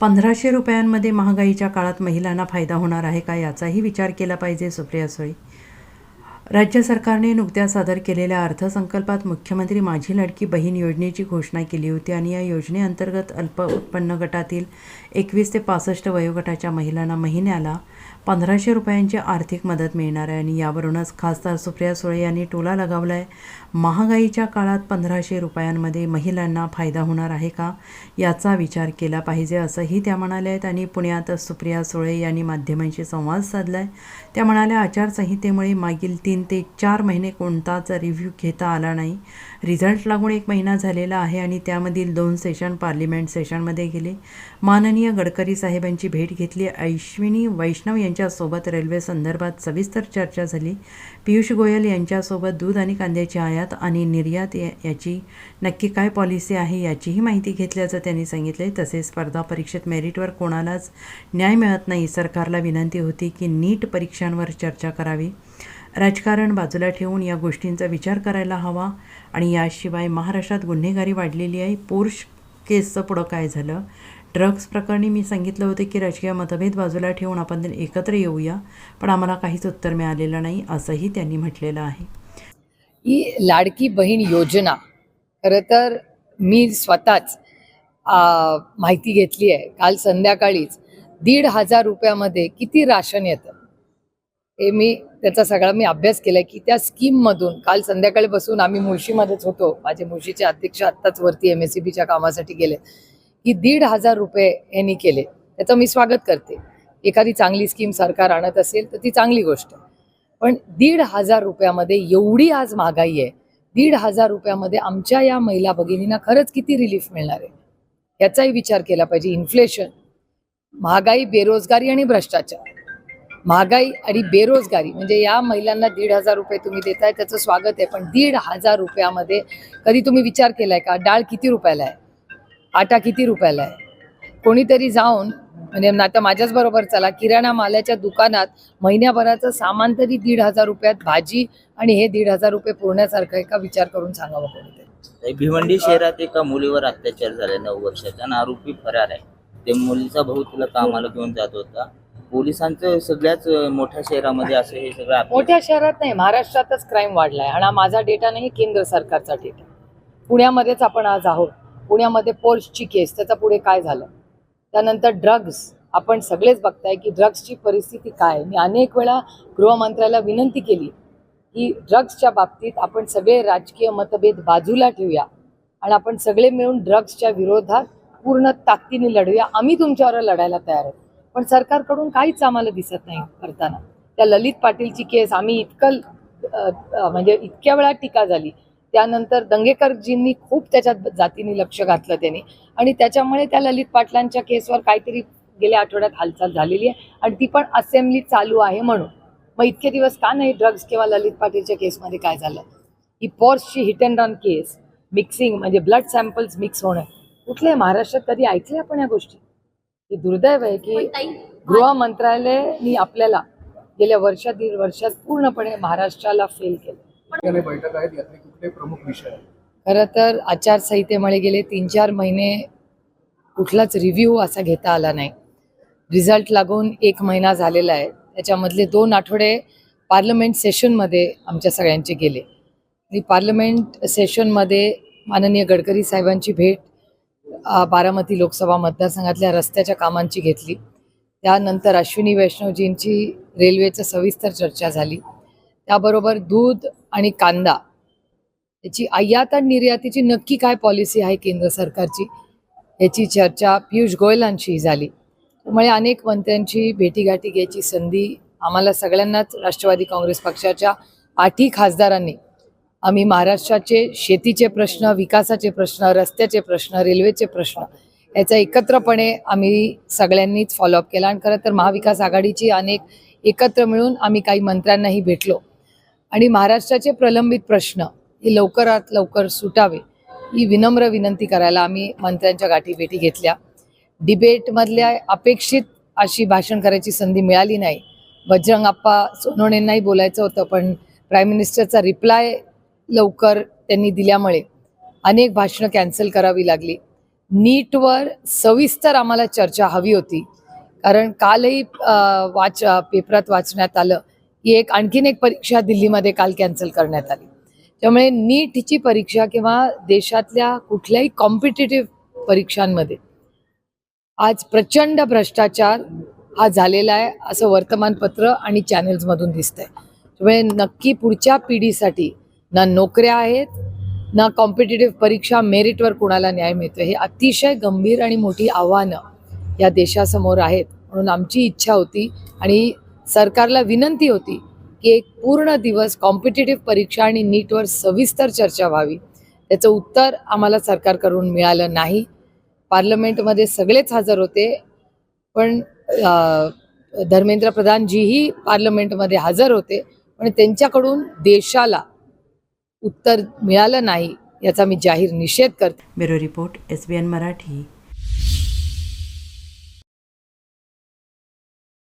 पंधराशे रुपयांमध्ये महागाईच्या काळात महिलांना फायदा होणार आहे का याचाही विचार केला पाहिजे सुप्रिया सुळे. राज्य सरकारने नुकत्याच सादर केलेल्या अर्थसंकल्पात मुख्यमंत्री माझी लाडकी बहीण योजनेची घोषणा केली होती आणि या योजनेअंतर्गत अल्प उत्पन्न गटातील एकवीस ते पासष्ट वयोगटाच्या महिलांना महिन्याला पंधराशे रुपयांची आर्थिक मदत मिळणार आहे आणि यावरूनच खासदार सुप्रिया सुळे यांनी टोला लगावला आहे महागाईच्या काळात पंधराशे रुपयांमध्ये महिलांना फायदा होणार आहे का? याचा विचार केला पाहिजे असंही त्या म्हणाल्या आहेत आणि पुण्यात सुप्रिया सुळे यांनी माध्यमांशी संवाद साधला आहे त्या म्हणाल्या आचारसंहितेमुळे मागील तीन ते चार महिने कोणताच रिव्ह्यू घेता आला नाही. रिझल्ट लागून एक महिना झालेला आहे आणि त्यामधील दोन सेशन पार्लिमेंट सेशनमध्ये गेले. माननीय गडकरी साहेबांची भेट घेतली. ऐश्विनी वैष्णव यांच्यासोबत रेल्वे संदर्भात सविस्तर चर्चा झाली. पियुष गोयल यांच्यासोबत दूध आणि कांद्याची आयात आणि निर्यात या- याची नक्की काय पॉलिसी आहे याचीही माहिती घेतल्याचं त्यांनी सांगितले तसेच स्पर्धा परीक्षेत मेरिटवर कोणालाच न्याय मिळत नाही. सरकारला विनंती होती की नीट परीक्षांवर चर्चा करावी. राजकारण बाजूला ठेवून या गोष्टींचा विचार करायला हवा आणि याशिवाय महाराष्ट्रात गुन्हेगारी वाढलेली आहे. पोर्श केसचं पुढं काय झालं? ड्रग्ज प्रकरणी मी सांगितलं होतं की राजकीय मतभेद बाजूला ठेवून आपण एकत्र येऊया पण आम्हाला काहीच उत्तर मिळालेलं नाही असंही त्यांनी म्हटलेलं आहे. ही लाडकी बहीण योजना खरं तर मी स्वतःच माहिती घेतली आहे. काल संध्याकाळीच दीड हजार रुपयामध्ये किती राशन येतं? हे मी त्याचा सगळा मी अभ्यास केलाय की त्या स्कीममधून काल संध्याकाळी बसून आम्ही मुळशीमध्येच होतो. माझे मुळशीचे अध्यक्ष आत्ताच वरती एम एस सी बीच्या कामासाठी गेले. की दीड हजार रुपये यांनी केले. त्याचं मी स्वागत करते. एखादी चांगली स्कीम सरकार आणत असेल तर ती चांगली गोष्ट आहे. पण दीड हजार रुपयामध्ये एवढी आज महागाई आहे. दीड हजार रुपयामध्ये आमच्या या महिला भगिनींना खरंच किती रिलीफ मिळणार आहे? याचाही विचार केला पाहिजे. इन्फ्लेशन महागाई बेरोजगारी आणि भ्रष्टाचार. महागाई आणि बेरोजगारी म्हणजे या महिलांना दीड हजार रुपये तुम्ही देताय त्याचं स्वागत आहे पण दीड हजार रुपयामध्ये कधी तुम्ही विचार केलाय का? डाळ किती रुपयाला आहे? आटा किती रुपयाला आहे? कोणीतरी जाऊन म्हणजे आता माझ्याच बरोबर चला किराणा मालाच्या दुकानात महिन्याभराचं सामान तरी दीड हजार रुपयात भाजी आणि हे दीड हजार रुपये पुरण्यासारखं आहे का? विचार करून सांगावं कोणीतरी. भिवंडी शहरात एका मुलीवर अत्याचार झाला नऊ वर्षाचा आणि आरोपी फरार आहे. ते मुलीचा भाऊ तुला कामाला घेऊन जात होता. पोलिसांचं सगळ्याच मोठ्या शहरामध्ये असं हे सगळं आपलं- मोठ्या शहरात नाही महाराष्ट्रातच क्राईम वाढलाय. आणि हा माझा डेटा नाही केंद्र सरकारचा डेटा पुण्यामध्येच आपण आज आहोत. पुण्यामध्ये पोर्सची केस त्याचा पुढे काय झालं? त्यानंतर ड्रग्ज आपण सगळेच बघताय की ड्रग्जची परिस्थिती काय? आहे. मी अनेक वेळा गृहमंत्र्याला विनंती केली की ड्रग्जच्या बाबतीत आपण सगळे राजकीय मतभेद बाजूला ठेवूया. आणि आपण सगळे मिळून ड्रग्जच्या विरोधात पूर्ण ताकदीने लढूया. आम्ही तुमच्यावर लढायला तयार आहोत. पण सरकारकडून काहीच आम्हाला दिसत नाही करताना. त्या ललित पाटीलची केस आम्ही इतकं म्हणजे इतक्या वेळा टीका झाली. त्यानंतर दंगेकरजींनी खूप त्याच्यात जातीने लक्ष घातलं त्यांनी. आणि त्याच्यामुळे त्या ललित पाटलांच्या केसवर काहीतरी गेल्या आठवड्यात हालचाल झालेली आहे. आणि ती पण असेंब्ली चालू आहे म्हणून. मग इतके दिवस का नाही ड्रग्ज किंवा ललित पाटीलच्या केसमध्ये काय झालं? ही पॉर्सची hit and run case mixing म्हणजे ब्लड सॅम्पल्स मिक्स होणं. कुठल्या महाराष्ट्रात कधी ऐकले आपण या गोष्टी? ही दुर्दैव आहे की गृह मंत्रालयाने आपल्याला गेल्या वर्षा दीड वर्षात पूर्णपणे महाराष्ट्राला फेल केलं. बैठक आहेत यातले कुठले प्रमुख विषय आहेत? खरं तर आचारसंहितेमुळे गेले तीन चार महिने कुठलाच रिव्ह्यू असा घेता आला नाही. रिझल्ट लागून एक महिना झालेला आहे. त्याच्यामधले दोन आठवडे पार्लमेंट सेशनमध्ये आमच्या सगळ्यांचे गेले. आणि पार्लमेंट सेशनमध्ये माननीय गडकरी साहेबांची भेट बारामती लोकसभा मतदारसंघातल्या रस्त्याच्या कामांची घेतली. त्यानंतर अश्विनी वैष्णवजींची रेल्वेचं सविस्तर चर्चा झाली. त्याबरोबर दूध आणि कांदा याची आयात आणि निर्यातीची नक्की काय पॉलिसी आहे केंद्र सरकारची याची चर्चा पियुष गोयलांशी झाली. त्यामुळे अनेक मंत्र्यांची भेटीगाठी घ्यायची संधी आम्हाला सगळ्यांनाच राष्ट्रवादी काँग्रेस पक्षाच्या आठही खासदारांनी आम्ही महाराष्ट्राचे शेतीचे प्रश्न विकासाचे प्रश्न रस्त्याचे प्रश्न रेल्वेचे प्रश्न याचा एकत्रपणे आम्ही सगळ्यांनीच फॉलोअप केला. आणि खरं तर महाविकास आघाडीची अनेक एकत्र मिळून आम्ही काही मंत्र्यांनाही भेटलो. आणि महाराष्ट्राचे प्रलंबित प्रश्न हे लवकरात लवकर सुटावे ही विनम्र विनंती करायला आम्ही मंत्र्यांच्या गाठी भेटी घेतल्या. डिबेटमधल्या अपेक्षित अशी भाषण करायची संधी मिळाली नाही. बजरंग आप्पा सोनवणेंनाही बोलायचं होतं पण प्राईम मिनिस्टरचा रिप्लाय लवकर त्यांनी दिल्यामुळे अनेक भाषणं कॅन्सल करावी लागली. नीटवर सविस्तर आम्हाला चर्चा हवी होती. कारण कालही वाच पेपरात वाचण्यात आलं की एक आणखीन एक परीक्षा दिल्लीमध्ये काल कॅन्सल करण्यात आली. त्यामुळे नीटची परीक्षा किंवा देशातल्या कुठल्याही कॉम्पिटेटिव्ह परीक्षांमध्ये आज प्रचंड भ्रष्टाचार हा झालेला आहे असं वर्तमानपत्र आणि चॅनेल्समधून दिसतंय. त्यामुळे नक्की पुढच्या पिढीसाठी ना नोकऱ्या आहेत ना कॉम्पिटेटिव्ह परीक्षा मेरिटवर कुणाला न्याय मिळतो हे अतिशय गंभीर आणि मोठी आव्हानं या देशासमोर आहेत म्हणून आमची इच्छा होती आणि सरकारला विनंती होती की एक पूर्ण दिवस कॉम्पिटेटिव्ह परीक्षा आणि नीटवर सविस्तर चर्चा व्हावी. त्याचं उत्तर आम्हाला सरकारकडून मिळालं नाही. पार्लमेंटमध्ये सगळेच हजर होते पण अ, धर्मेंद्र प्रधानजीही पार्लमेंटमध्ये हजर होते. पण त्यांच्याकडून देशाला उत्तर मिळालं नाही याचा मी जाहीर निषेध करते. Bureau report S B N Marathi.